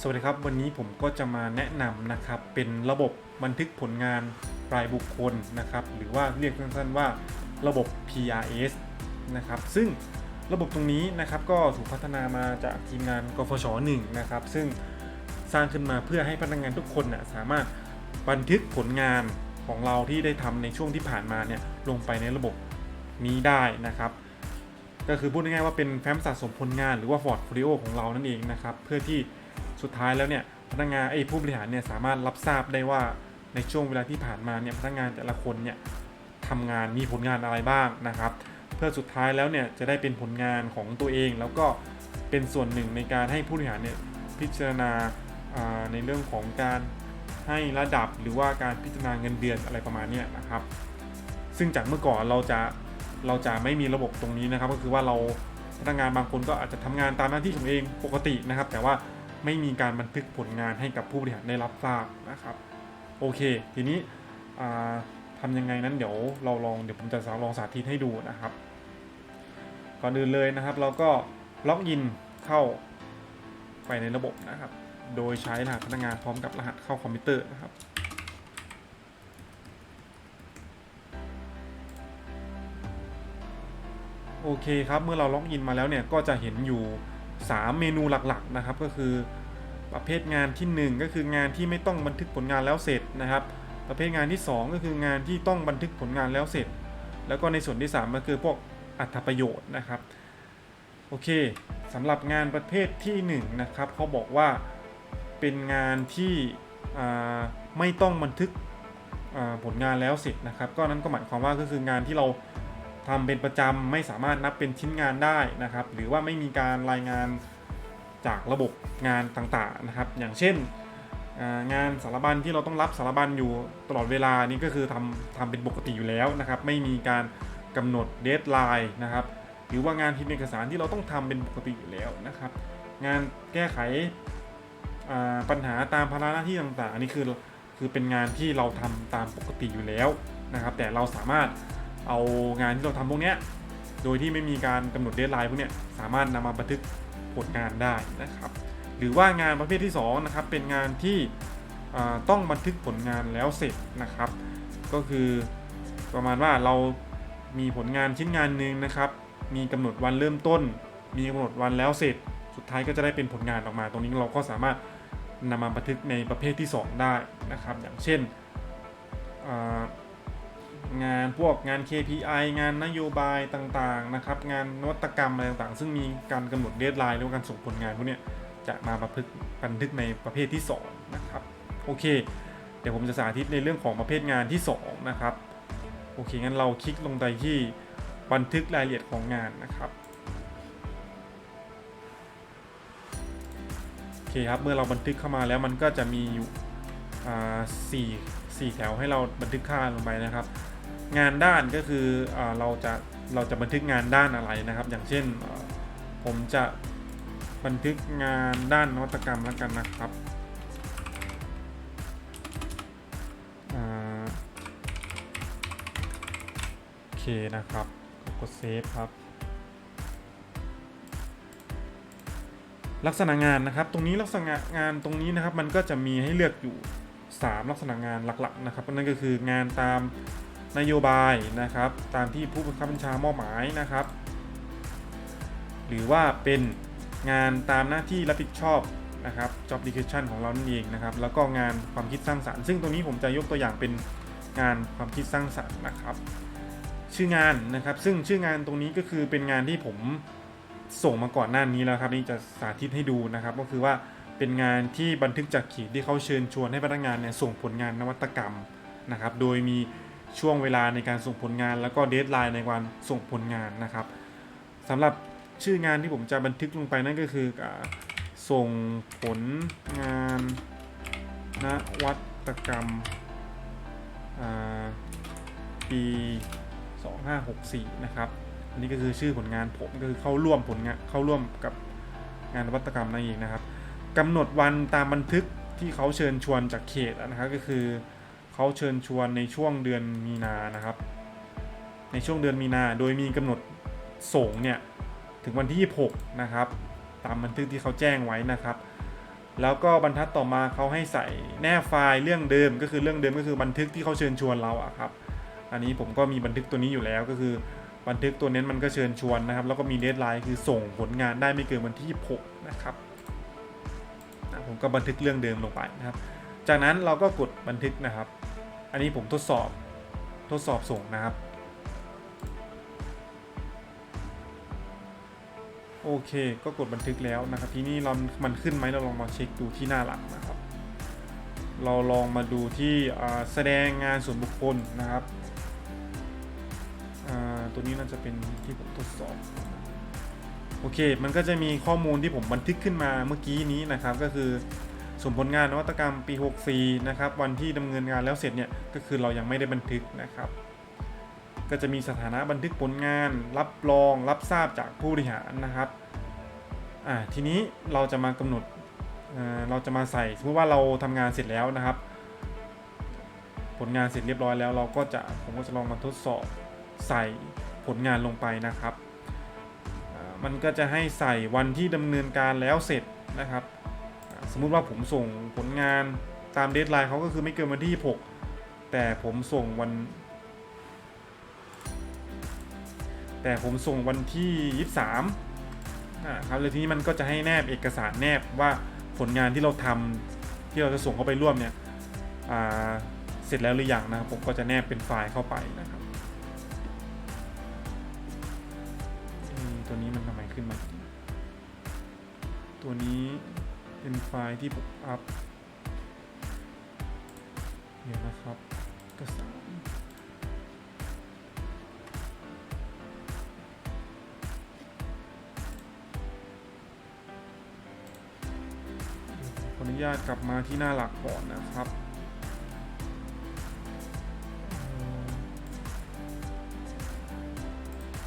สวัสดีครับ วันนี้ผมก็จะมาแนะนำนะครับ เป็นระบบบันทึกผลงานรายบุคคลนะครับ หรือว่าเรียกสั้นๆว่าระบบ PRS นะครับ ซึ่งระบบตรงนี้นะครับก็ถูกพัฒนามาจากทีมงานกฟช1นะครับ ซึ่งสร้างขึ้นมาเพื่อให้พนักงานทุกคนนะสามารถบันทึกผลงานของเราที่ได้ทำในช่วงที่ผ่านมาเนี่ยลงไปในระบบนี้ได้นะครับ ก็คือพูดง่ายๆว่าเป็นแฟ้มสะสมผลงานหรือว่า portfolio ของเรานั่นเองนะครับ เพื่อที่ สุดท้ายแล้วเนี่ยพนักงานไอ้ผู้บริหารเนี่ยสามารถรับทราบได้ว่าในช่วงเวลาที่ผ่านมาเนี่ยพนักงานแต่ละคนเนี่ยทำงานมีผลงานอะไรบ้างนะครับ เพื่อสุดท้ายแล้วเนี่ยจะได้เป็นผลงานของตัวเอง แล้วก็เป็นส่วนหนึ่งในการให้ผู้บริหารเนี่ยพิจารณาในเรื่องของการให้ระดับหรือว่าการพิจารณาเงินเดือนอะไรประมาณนี้นะครับ ซึ่งจากเมื่อก่อนเราจะเราจะไม่มีระบบตรงนี้นะครับ ก็คือว่าเราพนักงานบางคนก็อาจจะทำงานตามหน้าที่ของเองปกตินะครับ แต่ว่า ไม่มีการบันทึกผลงานให้กับผู้บริหารได้รับทราบนะครับ โอเค ทีนี้อ่าทำยังไงนั้นเดี๋ยวเราลองเดี๋ยวผมจะลองสาธิตให้ดูนะครับ ก่อนอื่นเลยนะครับ เราก็ล็อกอินเข้าไปในระบบนะครับ โดยใช้รหัสพนักงานพร้อมกับรหัสเข้าคอมพิวเตอร์นะครับโอเคครับ เมื่อเราล็อกอินมาแล้วเนี่ย ก็จะเห็นอยู่ 3 เมนูหลักๆนะครับ ก็คือ ประเภทงานทีหนึ่1 ก็คืองานที่ไม่ต้องบันทึกผลงานแล้วเสร็จนะครับ ประเภทงานที่ 2 ก็คืองานที่ต้องบันทึกผลงานแล้วเสร็จ แล้วก็ในส่วนที่3ก็คือพวกอัตประโยชน์นะครับโอเคสำหรับงานประเภทที่1นะครับเขาบอกว่าเป็นงานที่ไม่ต้องบันทึกผลงานแล้วเสร็จนะครับ ก็นั้นก็หมายความว่าก็คืองานที่เราทำเป็นประจำไม่สามารถนับเป็นชิ้นงานได้นะครับ หรือว่าไม่มีการรายงาน จากระบบงานต่างๆนะครับ อย่างเช่นงานสารบัญที่เราต้องรับสารบัญอยู่ตลอดเวลานี่ก็คือทำทำเป็นปกติอยู่แล้วนะครับ ไม่มีการกำหนดเดทไลน์นะครับ หรือว่างานพิมพ์เอกสารที่เราต้องทำเป็นปกติอยู่แล้วนะครับ งานแก้ไขปัญหาตามภาระหน้าที่ต่างๆ อันนี้คือคือเป็นงานที่เราทำตามปกติอยู่แล้วนะครับ แต่เราสามารถเอางานที่เราทำพวกนี้โดยที่ไม่มีการกำหนดเดทไลน์พวกนี้สามารถนำมาบันทึก ผลงานได้นะครับ หรือว่างานประเภทที่2นะครับเป็นงานที่ต้องบันทึกผลงานแล้วเสร็จนะครับ ก็คือประมาณว่าเรามีผลงานชิ้นงานหนึ่งนะครับ มีกำหนดวันเริ่มต้น มีกำหนดวันแล้วเสร็จ สุดท้ายก็จะได้เป็นผลงานออกมา ตรงนี้เราก็สามารถนำมาบันทึกในประเภทที่ 2 ได้นะครับ อย่างเช่น งานพวกงาน KPI งานนโยบายต่างๆนะครับงานนวัตกรรมอะไรต่างๆ ซึ่งมีการกำหนดเดทไลน์หรือว่าการส่งผลงานพวกนี้จะมาบันทึกบันทึกในประเภทที่ 2 นะครับ โอเค เดี๋ยวผมจะสาธิตในเรื่องของประเภทงานที่ 2 นะครับ โอเค งั้นเราคลิกลงไปที่บันทึกรายละเอียดของงานนะครับโอเคครับเมื่อเราบันทึกเข้ามาแล้วมันก็จะมีอยู่อ่าสี่สี่แถวให้เราบันทึกค่าลงไปนะครับ งานด้านก็คืออเราจะเราจะบันทึกงานด้านอะไรนะครับ อย่างเช่นผมจะบันทึกงานด้านนวัตกรรมแล้วกันนะครับโอเคนะครับกดเซฟครับ ลักษณะงานนะครับ ตรงนี้ลักษณะงานตรงนี้นะครับ มันก็จะมีให้เลือกอยู่ 3 ลักษณะงานหลักๆนะครับนั่นก็คืองานตาม นโยบายนะครับ ตามที่ผู้บังคับบัญชามอบหมายนะครับ หรือว่าเป็นงานตามหน้าที่รับผิดชอบนะครับ job description ของเรานั่นเองนะครับ แล้วก็งานความคิดสร้างสรรค์ ซึ่งตรงนี้ผมจะยกตัวอย่างเป็นงานความคิดสร้างสรรค์นะครับ ชื่องานนะครับ ซึ่งชื่องานตรงนี้ก็คือเป็นงานที่ผมส่งมาก่อนหน้านี้แล้วครับนี่จะสาธิตให้ดูนะครับ ก็คือว่าเป็นงานที่บันทึกจากขีดที่เขาเชิญชวนให้พนักงานเนี่ยส่งผลงานนวัตกรรมนะครับ โดยมี ช่วงเวลาในการส่งผลงาน แล้วก็เดทไลน์ในการส่งผลงานนะครับสำหรับชื่องานที่ผมจะบันทึกลงไปนั่นก็คือส่งผลงานนวัตกรรมอ่าปี 2564 นะครับ อันนี้ก็คือชื่อผลงานผมก็คือเข้าร่วมผลงานเข้าร่วมกับงานนวัตกรรมนั่นเองนะครับกำหนดวันตามบันทึกที่เขาเชิญชวนจากเขตนะครับก็คือ เขาเชิญชวนในช่วงเดือนมีนานะครับ ในช่วงเดือนมีนาโดยมีกำหนดส่งเนี่ยถึงวันที่ 26 นะครับ ตามบันทึกที่เขาแจ้งไว้นะครับ แล้วก็บรรทัดต่อมาเขาให้ใส่แนบไฟล์เรื่องเดิมก็คือเรื่องเดิมก็คือบันทึกที่เขาเชิญชวนเราอะครับ อันนี้ผมก็มีบันทึกตัวนี้อยู่แล้วก็คือบันทึกตัวนี้มันก็เชิญชวนนะครับ แล้วก็มีเดทไลน์คือส่งผลงานได้ไม่เกินวันที่ 26 นะครับผมก็บันทึกเรื่องเดิมลงไปนะครับ จากนั้นเราก็กดบันทึกนะครับ อันนี้ผมทดสอบทดสอบส่งนะครับ โอเค ก็กดบันทึกแล้วนะครับ ทีนี้เรามันขึ้นไหมเราลองมาเช็คดูที่หน้าหลังนะครับ เราลองมาดูที่แสดงงานส่วนบุคคลนะครับตัวนี้น่าจะเป็นที่ผมทดสอบโอเค มันก็จะมีข้อมูลที่ผมบันทึกขึ้นมาเมื่อกี้นี้นะครับ ก็คือ ส่วนผลงานนวัตกรรมปี 64 นะครับ วันที่ดำเนินงานแล้วเสร็จเนี่ย ก็คือเรายังไม่ได้บันทึกนะครับ ก็จะมีสถานะบันทึกผลงาน รับรอง รับทราบจากผู้บริหารนะครับอ่าทีนี้เราจะมากำหนดเราจะมาใส่สมมติว่าเราทำงานเสร็จแล้วนะครับ ผลงานเสร็จเรียบร้อยแล้ว เราก็จะผมก็จะลองมาทดสอบใส่ผลงานลงไปนะครับ มันก็จะให้ใส่วันที่ดำเนินการแล้วเสร็จนะครับ สมมุติว่าผมส่งผลงานตามเดทไลน์เขาก็คือไม่เกินวันที่ 6 แต่ผมส่งวัน แต่ผมส่งวันที่ 23อ่าครับแล้วทีนี้มันก็จะให้แนบเอกสารแนบว่าผลงานที่เราทำที่เราจะส่งเข้าไปร่วมเนี่ยเสร็จแล้วหรือยังนะครับผมก็จะแนบเป็นไฟล์เข้าไปนะครับตัวนี้มันทำไมขึ้นมา ตัวนี้ เป็นไฟล์ที่ผมอัพเดี๋ยวนะครับเอกสารขออนุญาตกลับมาที่หน้าหลักก่อนนะครับ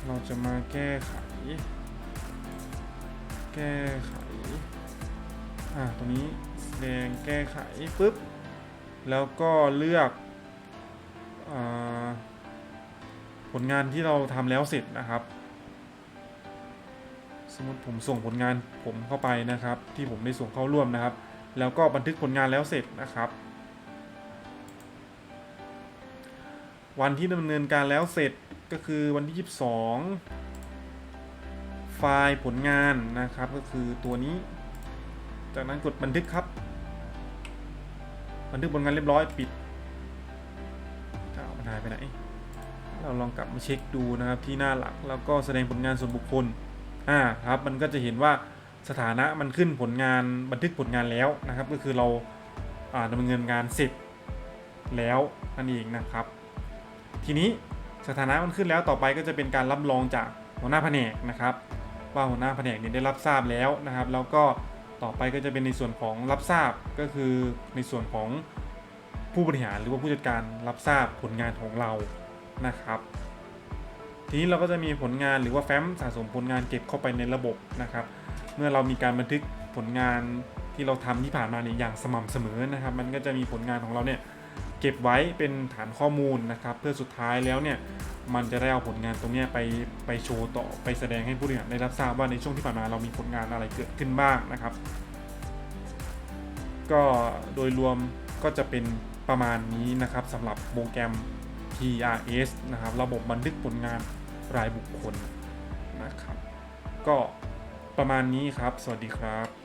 เราจะมาแก้ไข แก้ไข อ่าตรงนี้แดงแก้ไขปุ๊บ แล้วก็เลือกอผลงานที่เราทำแล้วเสร็จนะครับ สมมติผมส่งผลงานผมเข้าไปนะครับ ที่ผมได้ส่งเข้าร่วมนะครับ แล้วก็บันทึกผลงานแล้วเสร็จนะครับ วันที่ดำเนินการแล้วเสร็จก็คือวันที่ 22 ไฟล์ผลงานนะครับก็คือตัวนี้ จากนั้นกดบันทึกครับ บันทึกผลงานเรียบร้อยปิดอ้าวมันหายไปไหน เราลองกลับมาเช็คดูนะครับที่หน้าหลักแล้วก็แสดงผลงานส่วนบุคคลอ่าครับมันก็จะเห็นว่าสถานะมันขึ้นผลงานบันทึกผลงานแล้วนะครับ ก็คือเราดำเนินงานเสร็จแล้วนั่นเองนะครับ ทีนี้สถานะมันขึ้นแล้วต่อไปก็จะเป็นการรับรองจากหัวหน้าแผนกนะครับ ว่าหัวหน้าแผนกนี่ยได้รับทราบแล้วนะครับ แล้วก็ ต่อไปก็จะเป็นในส่วนของรับทราบก็คือในส่วนของผู้บริหารหรือว่าผู้จัดการรับทราบผลงานของเรานะครับ ทีนี้เราก็จะมีผลงานหรือว่าแฟ้มสะสมผลงานเก็บเข้าไปในระบบนะครับ เมื่อเรามีการบันทึกผลงานที่เราทำที่ผ่านมาเนี่ยอย่างสม่ำเสมอนะครับ มันก็จะมีผลงานของเราเนี่ยเก็บไว้เป็นฐานข้อมูลนะครับ เพื่อสุดท้ายแล้วเนี่ย มันจะได้เอาผลงานตรงนี้ไปไปโชว์ต่อไปแสดงให้ผู้บริหารได้รับทราบว่าในช่วงที่ผ่านมาเรามีผลงานอะไรเกิดขึ้นบ้างนะครับ ก็โดยรวมก็จะเป็นประมาณนี้นะครับสำหรับโปรแกรม TRS นะครับ ระบบบันทึกผลงานรายบุคคลนะครับ ก็ประมาณนี้ครับ สวัสดีครับ